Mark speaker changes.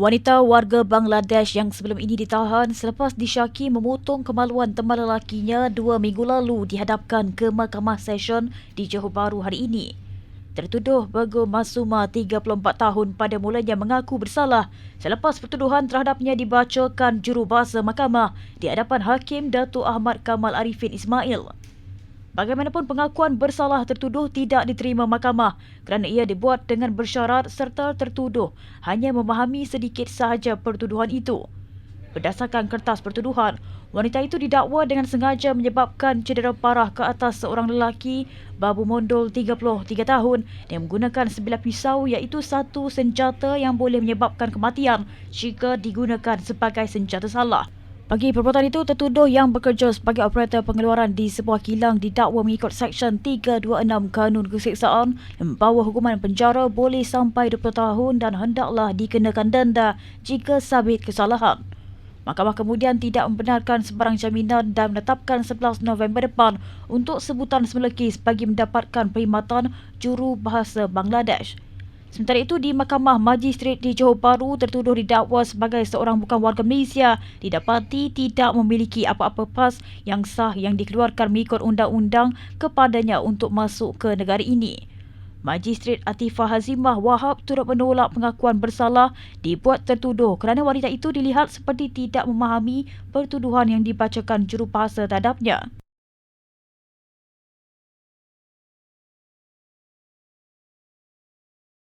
Speaker 1: Wanita warga Bangladesh yang sebelum ini ditahan selepas disyaki memotong kemaluan teman lelakinya dua minggu lalu dihadapkan ke Mahkamah Session di Johor Bahru hari ini. Tertuduh Bego Masuma 34 tahun pada mulanya mengaku bersalah selepas pertuduhan terhadapnya dibacakan jurubahasa mahkamah di hadapan Hakim Datuk Ahmad Kamal Arifin Ismail. Bagaimanapun pengakuan bersalah tertuduh tidak diterima mahkamah kerana ia dibuat dengan bersyarat serta tertuduh hanya memahami sedikit sahaja pertuduhan itu. Berdasarkan kertas pertuduhan, wanita itu didakwa dengan sengaja menyebabkan cedera parah ke atas seorang lelaki Babu Mondol 33 tahun yang menggunakan sebilah pisau iaitu satu senjata yang boleh menyebabkan kematian jika digunakan sebagai senjata salah. Bagi perbuatan itu, tertuduh yang bekerja sebagai operator pengeluaran di sebuah kilang didakwa mengikut Seksyen 326 Kanun Keseksaan yang membawa hukuman penjara boleh sampai 20 tahun dan hendaklah dikenakan denda jika sabit kesalahan. Mahkamah kemudian tidak membenarkan sebarang jaminan dan menetapkan 11 November depan untuk sebutan semelekis bagi mendapatkan perkhidmatan juru bahasa Bangladesh. Sementara itu, di Mahkamah Magistrat di Johor Bahru tertuduh didakwa sebagai seorang bukan warga Malaysia didapati tidak memiliki apa-apa pas yang sah yang dikeluarkan mengikut undang-undang kepadanya untuk masuk ke negara ini. Magistrat Atifah Hazimah Wahab turut menolak pengakuan bersalah dibuat tertuduh kerana wanita itu dilihat seperti tidak memahami pertuduhan yang dibacakan jurubahasa terhadapnya.